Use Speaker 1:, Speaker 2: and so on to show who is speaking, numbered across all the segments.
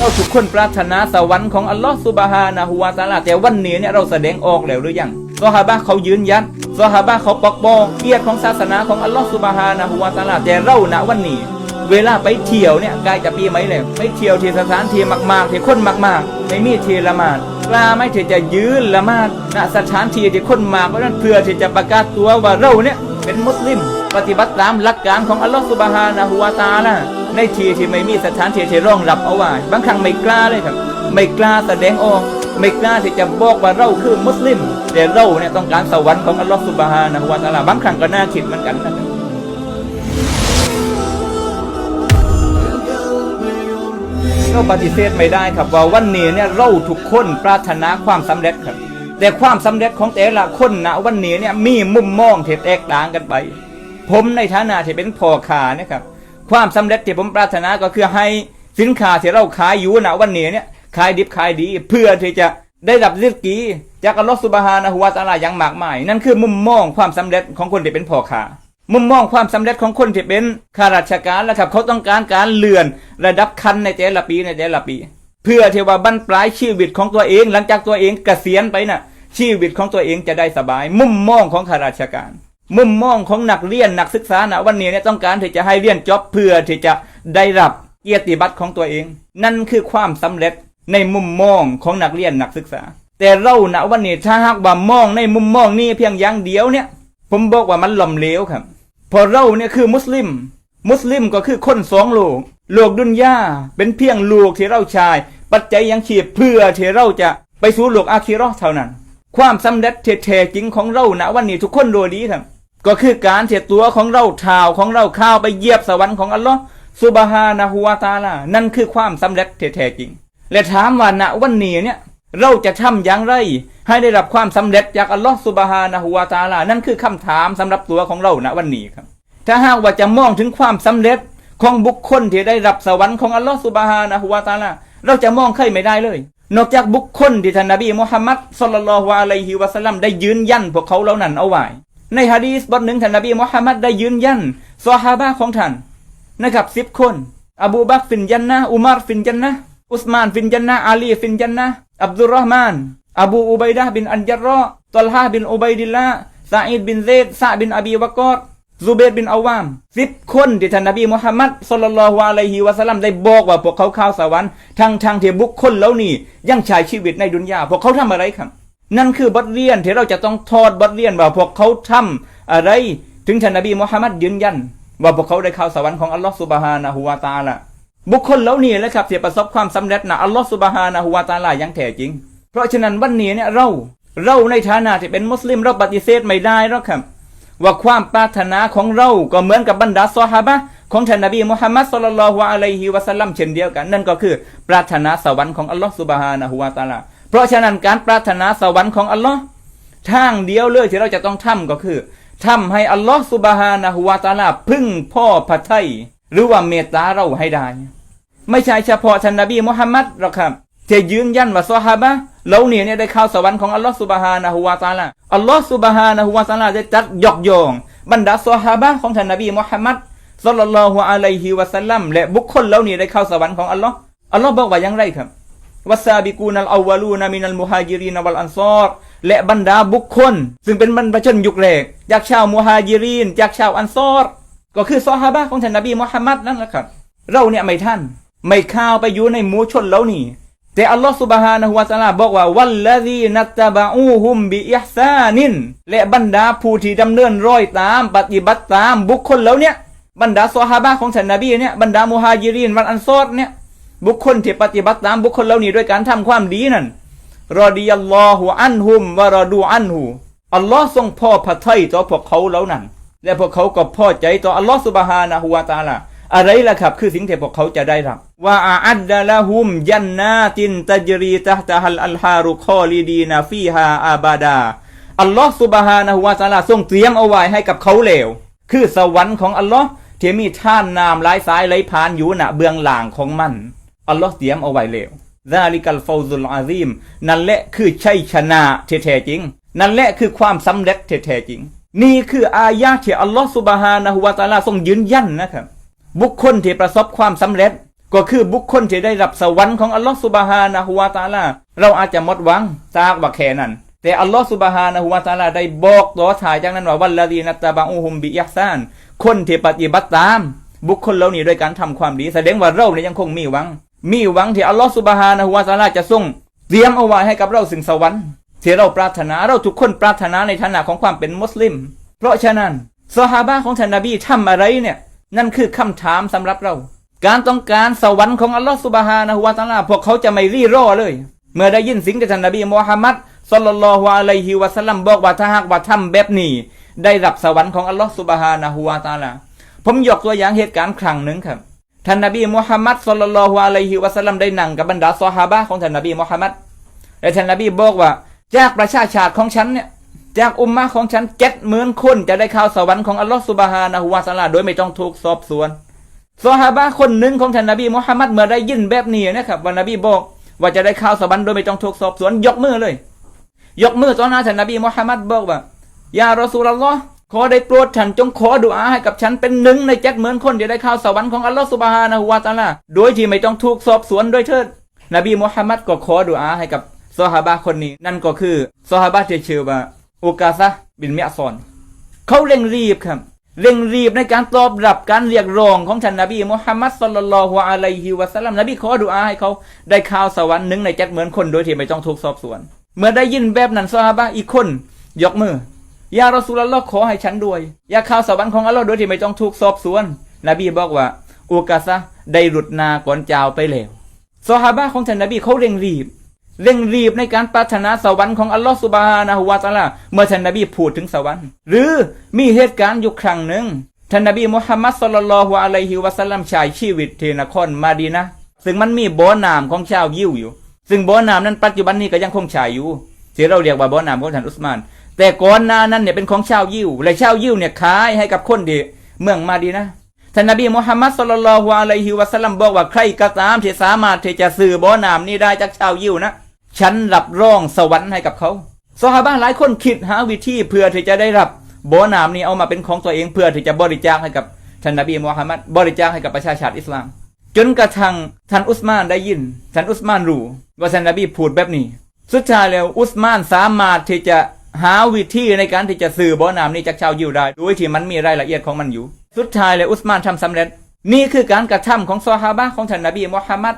Speaker 1: เราทุกคนปรารถนาสวรรค์ของอัลลอฮ์ซุบฮานะฮูวาตาลาแต่วันนี้เนี่ยเราแสดงออกแล้วหรือยังซอฮาบะเขายืนยันซอฮาบะเขาปกป้องเกียรติของศาสนาของอัลลอฮ์ซุบฮานะฮูวาตาลาแต่เราณวันนี้ เวลาไปเที่ยวเนี่ยกล้จะปีไหมแล้วไปเที่ยวที่สถานที่มากๆที่คนมากๆไม่มีที่ละหมาดกล้าไหม่ที่จะยืนละหมาดณสถานที่ที่คนมากเพราะนั้นเพื่อที่จะประกาศตัวว่าเราเนี่ยเป็นมุสลิม ปฏิบัติตามหลักการของอัลลอฮฺสุบฮานะฮูวาตาละ ในทีที่ไม่มีสถานที่ที่รองรับเอาไว้บางครั้งไม่กล้าเลยครับ ไม่กล้าแสดงออก ไม่กล้าที่จะบอกว่าเราคือมุสลิมแต่เราเนี่ยต้องการสวรรค์ของอัลลอฮฺสุบฮานะฮูวาตาลาบางครั้งก็น่าคิดเหมือนกันนะครับเราปฏิเสธไม่ได้ครับว่าวันนี้เนี่ยเราทุกคนปรารถนาความสำเร็จครับ แต่ความสำเร็จของแต่ละคนนะวันนี้เนี่ยมีมุมมองที่แตกต่างกันไป ผมในฐานะที่เป็นพ่อค้านะครับ ความสำเร็จที่ผมปรารถนาก็คือให้สินค้าที่เราขายอยู่นะวันนี้เนี่ยขายดิบขายดี เพื่อที่จะได้รับริสกีจากอัลลอฮฺสุบฮานะฮูวาตาลาอย่างมากมาย นั่นคือมุมมองความสำเร็จของคนที่เป็นพ่อค้ามุมมองความสำเร็จของคนที่เป็นข้าราชการแล้วครับ เขาต้องการการเลื่อนระดับขั้นในแต่ละปีในแต่ละปี เพื่อที่ว่าบรรปลายชีวิตของตัวเอง หลังจากตัวเองเกษียณไปน่ะชีวิตของตัวเองจะได้สบาย มุมมองของข้าราชการ มุมมองของนักเรียนนักศึกษานะวันนี้เนี่ยต้องการที่จะให้เรียนจบเพื่อที่จะได้รับเกียรติบัตรของตัวเอง นั่นคือความสำเร็จในมุมมองของนักเรียนนักศึกษา แต่เราณวันนี้ถ้าหากว่ามองในมุมมองนี้เพียงอย่างเดียวเนี่ย ผมบอกว่ามันหล่มเหลวครับเพอเราเนี่ยคือมุสลิม มุสลิมก็คือคนสองโลกโลกดุนยาเป็นเพียงลูกที่เราชาย ปัจจัยยังชีพเพื่อที่เราจะไปสู่โลกอาคีราะห์เท่านั้น ความสำเร็จแท้จริงของเราณวันนี้ทุกคนรู้ดีครับ ก็คือการเสียตัวของเราเท้าของเราข้าวไปเยียบสวรรค์ของอัลลอฮ์ซุบฮานะฮูวาตาลา นั่นคือความสำเร็จแท้จริง และถามว่าณวันนี้เนี่ย เราจะทำอย่างไร ให้ได้รับความสำเร็จจากอัลลอฮ์ซุบฮานะฮูวาตาลา นั่นคือคำถามสำหรับตัวของเราณวันนี้ครับ ถ้าหากว่าจะมองถึงความสำเร็จของบุคคลที่ได้รับสวรรค์ของอัลลอฮ์ซุบฮานะฮูวาตาลา เราจะมองใครไม่ได้เลย นอกจากบุคคลที่ท่านนบีมุฮัมมัดศ็อลลัลฮุอะลัยฮิวะสัลลัมได้ยืนยันพวกเขาเหล่านั้นเอาไว้ ในฮะดีษบทหนึ่งท่านนบีมุฮัมมัดได้ยืนยันซอฮาบะของท่านนะครับสิบคน อบูบักฟินจันนะอุมารฟินจันนะอุสมานฟินจันนะอาลีฟินจันนะอับดุลรอฮ์มาน อบูอุบัยดะบินอันจัรรอตอลฮาบินอุบัยดิลละซาอิดบินเซดซะบินอบีวะกอรซูเบตบินอาวามสิบคนที่ท่านนบีมุฮัมมัดศ็อลลัลฮุอะลัยฮิวะสัลลัมได้บอกว่าพวกเขาเข้าสวรรค์ทั้งทางที่บุคคลเหล่านี้ยังใช้ชีวิตในดุนยาพวกเขาทำอะไรครับ นั่นคือบทเรียนที่เราจะต้องทอดบทเรียนว่าพวกเขาทำอะไรถึงท่านนบีมุฮัมมัดยืนยัน ว่าพวกเขาได้ข้าวสวรรค์ของอัลลอฮ์ซุบฮานะฮูวาตาละบุคคลเหล่านี้แหละครับที่ประสบความสำเร็จนะอัลลอฮ์ซุบฮานะฮูวาตาลาอย่างแท้จริง เพราะฉะนั้นวันนี้เนี่ยเราเราในฐานะที่เป็นมุสลิมเราปฏิเสธไม่ได้หรอกครับว่าความปรารถนาของเราก็เหมือนกับบรรดาซอฮาบะของท่านนบีมุฮัมมัดศ็อลลัลฮุอะลัยฮิวะสัลลัมเช่นเดียวกัน นั่นก็คือปรารถนาสวรรค์ของอัลลอฮ์ซุบฮานะฮูวาตาลา เพราะฉะนั้นการปรารถนาสวรรค์ของอัลลอฮ์ทางเดียวเลยที่เราจะต้องทำก็คือทำให้อัลลอฮ์ซุบฮานะฮูวาตาลาพึ่งพ่อพระทัยหรือว่าเมตตาเราให้ได้ ไม่ใช่เฉพาะท่านนบีมุฮัมมัดหรอกครับที่ยืนยันว่าซอฮาบะเหล่านี้เนี่ยได้เข้าสวรรค์ของอัลลอฮ์ซุบฮานะฮูวาตาลาอัลลอฮ์ซุบฮานะฮูวาตาลาได้จัดยกย่องบรรดาซอฮาบะของท่านนบีมุฮัมมัดศ็อลลัลลอฮุอะลัยฮิวะสัลลัมและบุคคลเหล่านี้ได้เข้าสวรรค์ของอัลลอฮ์อัลลอฮ์บอกว่าอย่างไรครับ วัสซาบิกูนัลอาวลูนามินัลมุฮาจิรินวัลอันซอรและบรรดาบุคคล ซึ่งเป็นบรรพชนยุคแรกจากชาวมุฮาจิรินจากชาวอันซอรก็คือซอฮาบะของท่านนบีมุฮัมมัดนั่นแหละครับ เราเนี่ยไม่ท่าน ไม่ข้าวไปอยู่ในหมู่ชนเหล่านี้แต่อัลลอฮ์สุบฮานะฮูวะตาลาบอกว่าวัลลซีนัตตะบะอูฮุมบิอิฮซานิน และบรรดาผู้ที่ดำเนินร้อยตามปฏิบัติตามบุคคลเหล่าเนี้ยบรรดาซอฮาบะของท่านนบีเนี่ยบรรดามุฮาจิรินวันอันซอรเนี่ย บุคคลที่ปฏิบัติตามบุคคลเหล่านี้ด้วยการทำความดีนั่นรอดิยัลลอฮุอันฮุมวะรอดูอันฮูอัลลอฮ์ทรงพอพระทัยต่อพวกเขาเหล่านั้น และพวกเขาก็พอใจต่ออัลลอฮ์สุบฮานะฮูวาตาลาอะไรล่ะครับ คือสิ่งที่พวกเขาจะได้รับว่าอาอัดดะละฮุมยันนาตินตจรีตะตะฮัลอัลฮารุคอลีดีนาฟีฮาอาบาดาอัลลอฮ์สุบฮานะฮูวาตาลาทรงเตรียมเอาไว้ให้กับเขาเลวคือสวรรค์ของอัลลอฮ์ที่มีท่านน้ำหลายสายไหลผ่านอยู่ณเบื้องหลังของมัน อัลลอฮ์เตรียมเอาไว้เลวซาลิกัลฟาวซุลอาซีมนั่นแหละคือชัยชนะแท้จริง นั่นแหละคือความสำเร็จแท้จริง นี่คืออายะที่อัลลอฮ์สุบฮานะฮูวาตาลาทรงยืนยันนะครับ บุคคลที่ประสบความสำเร็จ ก็คือบุคคลที่ได้รับสวรรค์ของอัลลอฮฺสุบฮานะฮุวาตาลาเราอาจจะหมดหวังจากว่าแค่นั้นแต่อัลลอฮฺสุบฮานะฮุวาตาลาได้บอกต่อถ่ายจากนั้นว่าวัลลดีนัตตะบอูฮุมบิอิฮซานคนที่ปฏิบัติตาม บุคคลเหล่านี้โดยการทำความดี แสดงว่าเราเนี่ยยังคงมีหวัง มีหวังที่อัลลอฮฺสุบฮานะฮุวาตาลาจะทรงเตรียมเอาไว้ให้กับเราสิ่งสวรรค์ที่เราปรารถนาเราทุกคนปรารถนาในฐานะของความเป็นมุสลิม เพราะฉะนั้นซอฮาบะของท่านนบีทำอะไรเนี่ย นั่นคือคำถามสำหรับเรา การต้องการสวรรค์ของอัลลอฮฺสุบฮานะฮุวาตาลาพวกเขาจะไม่รีรอเลย เมื่อได้ยินสิ่งที่ท่านนบีมุฮัมมัดศ็อลลัลลอฮุอะลัยฮิวะสัลลัมบอกว่าถ้าหากว่าทำแบบนี้ ได้รับสวรรค์ของอัลลอฮฺสุบฮานะฮุวาตาลาผมยกตัวอย่างเหตุการณ์ครั้งหนึ่งครับ ท่านนบีมุฮัมมัดศ็อลลัลลอฮุอะลัยฮิวะสัลลัมได้นั่งกับบรรดาซอฮาบะของท่านนบีมุฮัมมัดและท่านนบีบอกว่าจากประชาชาติของฉันเนี่ยจากอุมมะของฉันเจ็ดหมื่นคนจะได้เข้าสวรรค์ของอัลลอฮฺสุบฮานะฮุวาตะอาลาโดยไม่ต้องถูกสอบสวนซอฮาบะคนหนึ่งของท่านนบีมุฮัมมัดเมื่อได้ยินแบบนี้นะครับว่านบีบอกว่าจะได้เข้าสวรรค์โดยไม่ต้องถูกสอบสวนยกมือเลย ยกมือต่อหน้าท่านนบีมุฮัมมัดบอกว่ายารอซูลลอฮ์ ขอได้โปรดท่านจงขอดุอาให้กับฉันเป็นหนึ่งในเจ็ดหมื่นคนที่ได้เข้าสวรรค์ของอัลลอฮฺสุบฮานะฮุวาตาลาโดยที่ไม่ต้องถูกสอบสวนด้วยเถิด นบีมุฮัมมัดก็ขอดุอาให้กับซอฮาบะคนนี้ นั่นก็คือซอฮาบะที่ชื่อว่าอุกาซะบินเมียซอนเขาเร่งรีบครับ เร่งรีบในการตอบรับการเรียกร้องของท่านนบีมุฮัมมัดศ็อลลัลลอฮุอะลัยฮิวะสัลลัมนบีขอดุอาให้เขาได้ข่าวสวรรค์หนึ่งในเจ็ดเหมือนคนโดยที่ไม่ต้องถูกสอบสวน เมื่อได้ยินแบบนั้นซอฮาบะอีกคน ยกมือ ยารอซูลลอฮ์ขอให้ฉันด้วย อยากข่าวสวรรค์ของอัลลอฮ์โดยที่ไม่ต้องถูกสอบสวน นบีบอกว่าอุกาซะได้หลุดนาก่อนเจ้าไปแล้วซอฮาบะของท่านนบีเขาเร่งรีบ เร่งรีบในการปรารถนาสวรรค์ของอัลลอฮฺสุบฮานะฮุวาตาลาเมื่อท่านนบีพูดถึงสวรรค์ หรือมีเหตุการณ์อยู่ครั้งหนึ่งท่านนบีมุฮัมมัดศ็อลลัลฮุอะลัยฮิวะสัลลัมใช้ชีวิตที่นครมาดีนะซึ่งมันมีบ่อน้ำของชาวยิวอยู่ ซึ่งบ่อน้ำนั้นปัจจุบันนี้ก็ยังคงใช้อยู่ที่เราเรียกว่าบ่อน้ำของท่านอุสมาน แต่ก่อนหน้านั้นเนี่ยเป็นของชาวยิว และชาวยิวเนี่ยขายให้กับคนที่เมืองมาดีนะท่านนบีมุฮัมมัดศ็อลลัลฮุอะลัยฮิวะสัลลัมบอกว่าใครก็ตามที่สามารถที่จะซื้อบ่อน้ำนี้ได้จากชาวยิวนะฉันรับรองสวรรค์ให้กับเขาซอฮาบะห์หลายคนคิดหาวิธีเพื่อที่จะได้รับบ่อน้ำนี้เอามาเป็นของตัวเองเพื่อที่จะบริจาคให้กับท่านนบีมุฮัมมัดบริจาคให้กับประชาชาติอิสลาม จนกระทั่งท่านอุสมานได้ยินท่านอุสมานรู้ว่าท่านนบีพูดแบบนี้ สุดท้ายแล้วอุสมานสามารถที่จะ หาวิธีในการที่จะซื้อบ่อน้ำนี้จากชาวยิวได้โดยที่มันมีรายละเอียดของมันอยู่ สุดท้ายแล้วอุสมานทำสำเร็จ นี่คือการกระทำของซอฮาบะของท่านนบีมุฮัมมัด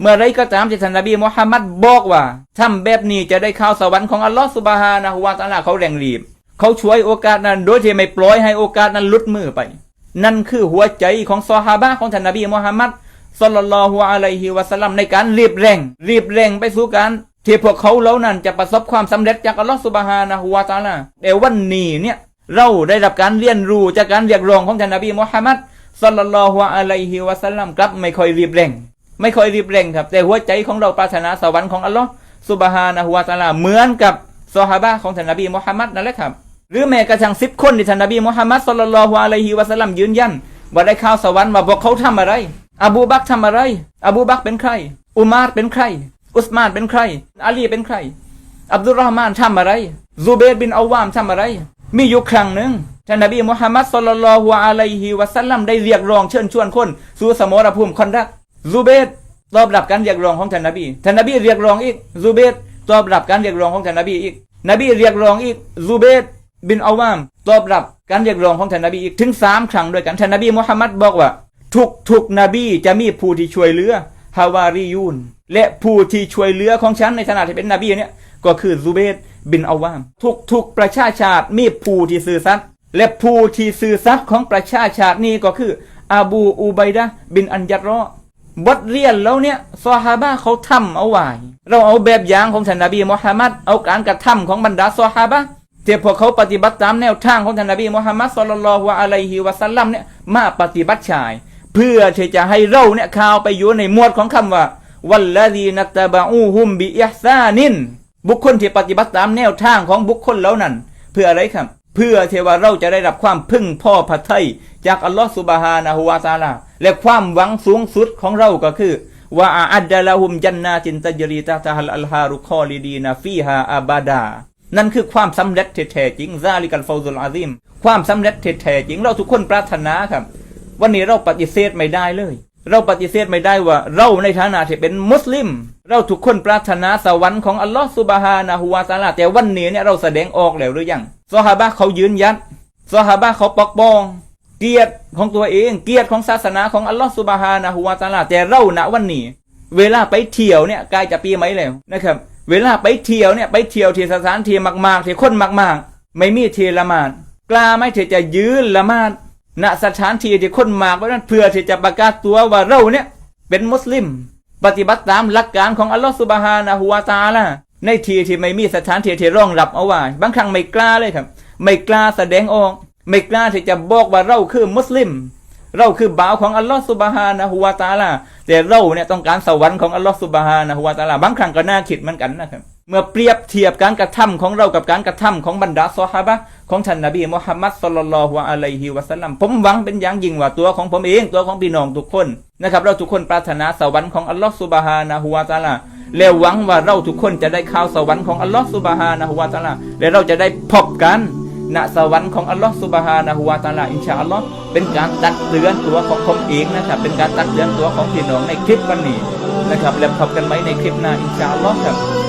Speaker 1: เมื่อไรก็ตามที่ท่านนบีมุฮัมมัดบอกว่าทำแบบนี้จะได้เข้าสวรรค์ของอัลลอฮฺสุบฮานะฮุวาตาลาเขาแรงรีบ เขาช่วยโอกาสนั้นโดยที่ไม่ปล่อยให้โอกาสนั้นลุดมือไป นั่นคือหัวใจของซอฮาบะของท่านนบีมุฮัมมัดศ็อลลัลลอฮุอะลัยฮิวะสัลลัมในการรีบเร่ง รีบเร่งไปสู่การ ที่พวกเขาเหล่านั้นจะประสบความสำเร็จจากอัลลอฮฺสุบฮานะฮุวาตาลาแต่วันนี้เนี่ยเราได้รับการเรียนรู้จากการเรียกร้องของท่านนบีมุฮัมมัดศ็อลลัลลอฮุอะลัยฮิวะสัลลัมกลับไม่ค่อยรีบเร่ง ไม่ค่อยรีบเร่งครับ แต่หัวใจของเราปรารถนาสวรรค์ของอัลลอฮ์สุบฮานะฮุวาตาลาเหมือนกับซอฮาบะของท่านนบีมุฮัมมัดนั่นแหละครับ หรือแม้กระทั่งสิบคนที่ท่านนบีมุฮัมมัดศ็อลลัลลอฮุอะลัยฮิวะสัลลัมยืนยันว่าได้ข่าวสวรรค์ว่าพวกเขาทำอะไร อบูบักรทำอะไร อบูบักเป็นใคร อุมารเป็นใคร อุสมานเป็นใคร อาลีเป็นใคร อับดุลรอฮ์มานทำอะไรซูเบรบินอาวามทำอะไร มีอยู่ครั้งหนึ่งท่านนบีมุฮัมมัดศ็อลลัลฮุอะลัยฮิวะสัลลัมได้เรียกร้องเชิญชวนคนสู่สมรภูมิคอนดักซูเบตตอบรับการเรียกร้องของท่านนบีท่านนบีเรียกร้องอีกซูเบตตอบรับการเรียกร้องของท่านนบีอีก นบีเรียกร้องอีกซูเบตบินอาวามตอบรับการเรียกร้องของท่านนบีอีกถึงสามครั้งด้วยกันท่านนบีมุฮัมมัดบอกว่า ทุกทุกนบีจะมีผู้ที่ช่วยเหลือฮาวาริยูน และผู้ที่ช่วยเหลือของฉันในฐานะที่เป็นนบีเนี่ยก็คือซูเบตบินอาวาม ทุกทุกประชาชาติมีผู้ที่ซื่อสัตย์และผู้ที่ซื่อสัตย์ของประชาชาตินี้ก็คืออาบูอูไบดะบินอันยัดรอบทเรียนแล้วเนี่ยซอฮาบะเขาทำเอาไว้เราเอาแบบอย่างของท่านนบีมุฮัมมัดเอาการกระทำของบรรดาซอฮาบะห์ที่พวกเขาปฏิบัติตามแนวทางของท่านนบีมุฮัมมัดศ็อลลัลลอฮุอะลัยฮิวะสัลลัมเนี่ยมาปฏิบัติชาย เพื่อที่จะให้เราเนี่ยเข้าไปอยู่ในหมวดของคำว่า วัลลดีนัตตะบะอูฮุมบิอิฮซานิน บุคคลที่ปฏิบัติตามแนวทางของบุคคลเหล่านั้น เพื่ออะไรครับ เพื่อเทวาเราจะได้รับความพึ่งพ่อพระทัยจากอัลลอฮฺสุบฮานะฮูวาตาลา และความหวังสูงสุดของเราก็คือว่าอัดดะละฮุมจันนาตินตัจรีตาตาฮัลอัลฮารุคอลิดีนาฟีฮาอาบาดา นั่นคือความสำเร็จแท้จริงซาลิกัลฟาวซุลอาซิม ความสำเร็จแท้จริงเราทุกคนปรารถนาครับ วันนี้เราปฏิเสธไม่ได้เลย เราปฏิเสธไม่ได้ว่า เราในฐานะที่เป็นมุสลิม เราทุกคนปรารถนาสวรรค์ของอัลลอฮ์ซุบฮานะฮูวาตาลาแต่วันนี้เนี่ยเราแสดงออกแล้วหรือยังซอฮาบะเขายืนยันซอฮาบะเขาปกป้อง เกียรติของตัวเอง เกียรติของศาสนาของอัลลอฮ์ซุบฮานะฮูวาตาลาแต่เราณวันนี้ เวลาไปเที่ยวเนี่ยใกล้จะปีไหมแล้วนะครับ เวลาไปเที่ยวเนี่ยไปเที่ยวที่สถานที่มากๆที่คนมากๆ ไม่มีเทละมาดกล้าไหมที่จะยืนละมาด ณสถานที่ที่คนมากเพราะนั้นเพื่อที่จะประกาศตัวว่าเราเนี่ยเป็นมุสลิม ปฏิบัติตามหลักการของอัลลอฮฺสุบฮานะฮูวาตาลาในที่ที่ไม่มีสถานที่ที่รองรับเอาไว้บางครั้งไม่กล้าเลยครับ ไม่กล้าแสดงออก ไม่กล้าที่จะบอกว่าเราคือมุสลิม เราคือบ่าวของอัลลอฮฺสุบฮานะฮูวาตาลาแต่เราเนี่ยต้องการสวรรค์ของอัลลอฮฺสุบฮานะฮูวาตาลาบางครั้งก็น่าคิดเหมือนกันนะครับ เมื่อเปรียบเทียบการกระทำของเรากับการกระทำของบรรดาซอฮาบะของท่านนบีมุฮัมมัดสุลลัลลอฮุอะลัยฮิวะสัลลัมผมหวังเป็นอย่างยิ่งว่าตัวของผมเองตัวของพี่น้องทุกคนนะครับเราทุกคนปรารถนาสวรรค์ของอัลลอฮฺสุบฮานะฮูวาตาลาแล้วหวังว่าเราทุกคนจะได้ข่าวสวรรค์ของอัลลอฮฺสุบฮานะฮูวาตาลาและเราจะได้พบกันณสวรรค์ของอัลลอฮ์สุบฮานะฮูวาตาลาอินชาอัลลอฮ์เป็นการตักเตือนตัวของผมเองนะครับเป็นการตักเตือนตัวของพี่น้องในคลิปวันนี้นะครับแล้วพบกันไหมในคลิปหน้าอินชาอัลลอฮ์ครับ